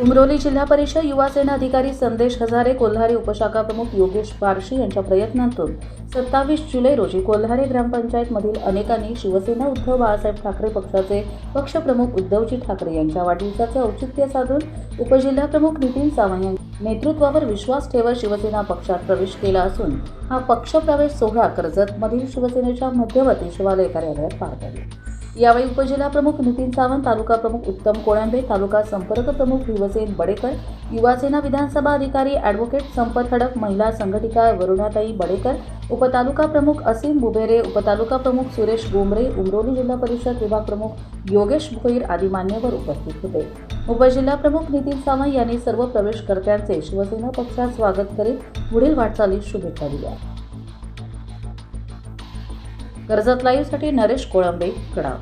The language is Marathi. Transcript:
उमरोली जिल्हा परिषद युवा सेना अधिकारी संदेश हजारे कोल्हारी उपशाखा प्रमुख योगेश पारशी यांच्या प्रयत्नातून सत्तावीस जुलै रोजी कोल्हारे ग्रामपंचायतमधील अनेकांनी शिवसेना उद्धव बाळासाहेब ठाकरे पक्षाचे पक्षप्रमुख उद्धवजी ठाकरे यांच्या वाढदिवसाचे औचित्य साधून उपजिल्हाप्रमुख नितीन सावंत यांच्या नेतृत्वावर विश्वास ठेवत शिवसेना पक्षात प्रवेश केला असून हा पक्षप्रवेश सोहळा कर्जतमधील शिवसेनेच्या मध्यवर्ती शिवालय कार्यालयात पार पडला. यावेळी उपजिल्हा प्रमुख नितीन सावंत तालुका प्रमुख उत्तम कोळंबे तालुका संपर्क प्रमुख युवसेन बडेकर युवासेना विधानसभा अधिकारी ॲडव्होकेट संपत हडक महिला संघटिका वरुणाताई बडेकर उपतालुका प्रमुख असीम बुबेरे उपतालुका प्रमुख सुरेश गोमरे उमरोली जिल्हा परिषद विभाग प्रमुख योगेश भोईर आदी मान्यवर उपस्थित होते. उपजिल्हाप्रमुख नितीन सावंत यांनी सर्व प्रवेशकर्त्यांचे शिवसेना पक्षात स्वागत करीत पुढील वाटचालीस शुभेच्छा दिल्या. कर्जत लाईव्हसाठी नरेश कोळंबे कडा